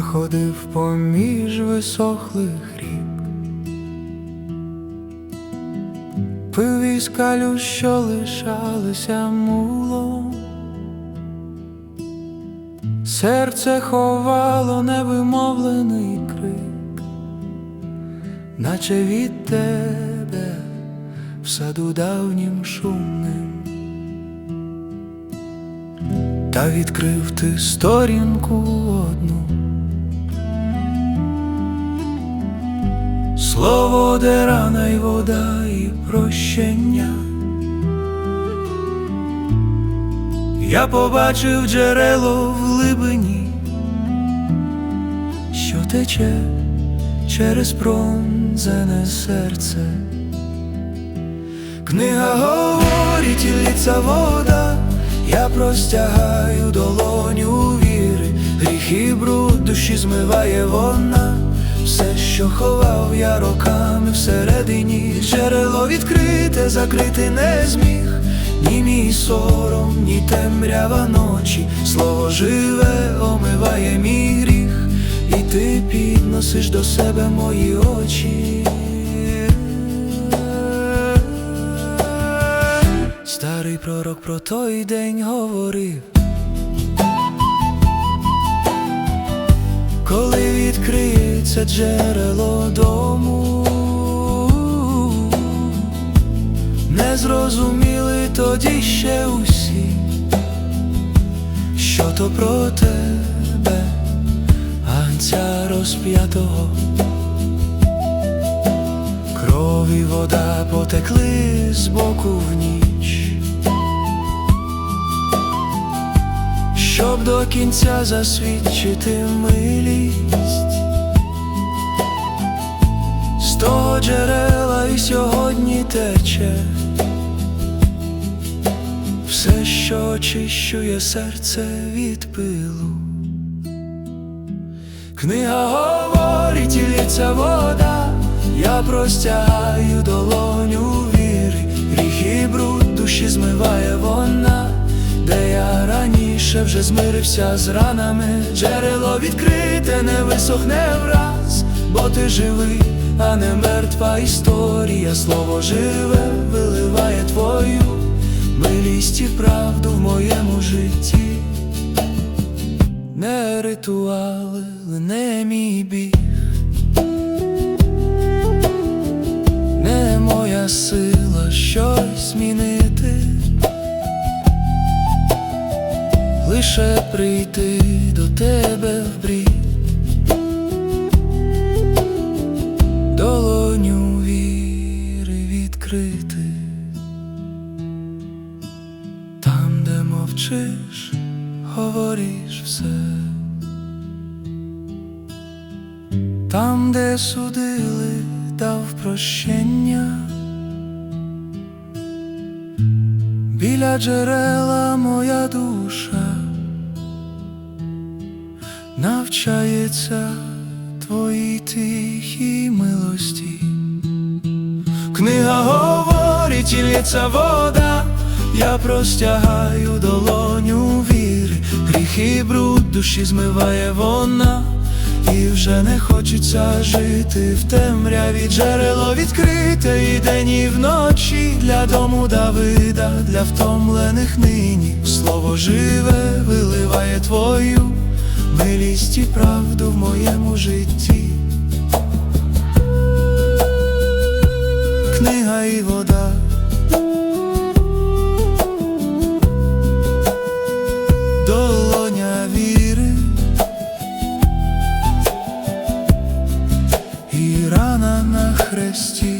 ходив поміж висохлих рік, пив із калю, що лишалися мулом, серце ховало невимовлений крик, наче від тебе в саду давнім шумним. Та відкрив ти сторінку одну. Слово, де рана й вода і прощення. Я побачив джерело в глибині, що тече через пронзене серце. Книга говорить, і ліця вода, я простягаю долоню віри, гріх і бруд душі змиває вона, що ховав я роками всередині, джерело відкрите, закрити не зміг, ні мій сором, ні темрява ночі, слово живе, омиває мій гріх, і ти підносиш до себе мої очі. Старий пророк про той день говорив, коли відкриється джерело дому, не зрозуміли тоді ще усі, що то про тебе, анця розп'ятого. Кров і вода потекли з боку в ніч, щоб до кінця засвідчити милість, з того джерела і сьогодні тече. Все, що очищує серце від пилу. Книга говорить, і вода, я простягаю долоню віри, гріх і бруд душі змиває вона, де я раніше вже змирився з ранами, джерело відкрите, не висохне враз, бо ти живий, а не мертва історія, слово живе, виливає твою милість і правду в моєму житті. Не ритуали, не мій біг, не моя сила щось змінити, лише прийти до тебе в брід, долоню віри відкрити, там, де мовчиш, говориш все. Там, де судили, дав прощення, біля джерела моя душа навчається твоїй тихій милості. Книга говорить, і лється вода, я простягаю долоню віри, гріх і бруд душі змиває вона. І вже не хочеться жити в темряві. Джерело відкрите і день і вночі. Для дому Давида, для втомлених нині. Слово живе, виливає твою Милість і правду в моєму житті, книга і вода, долоня віри, і рана на хресті.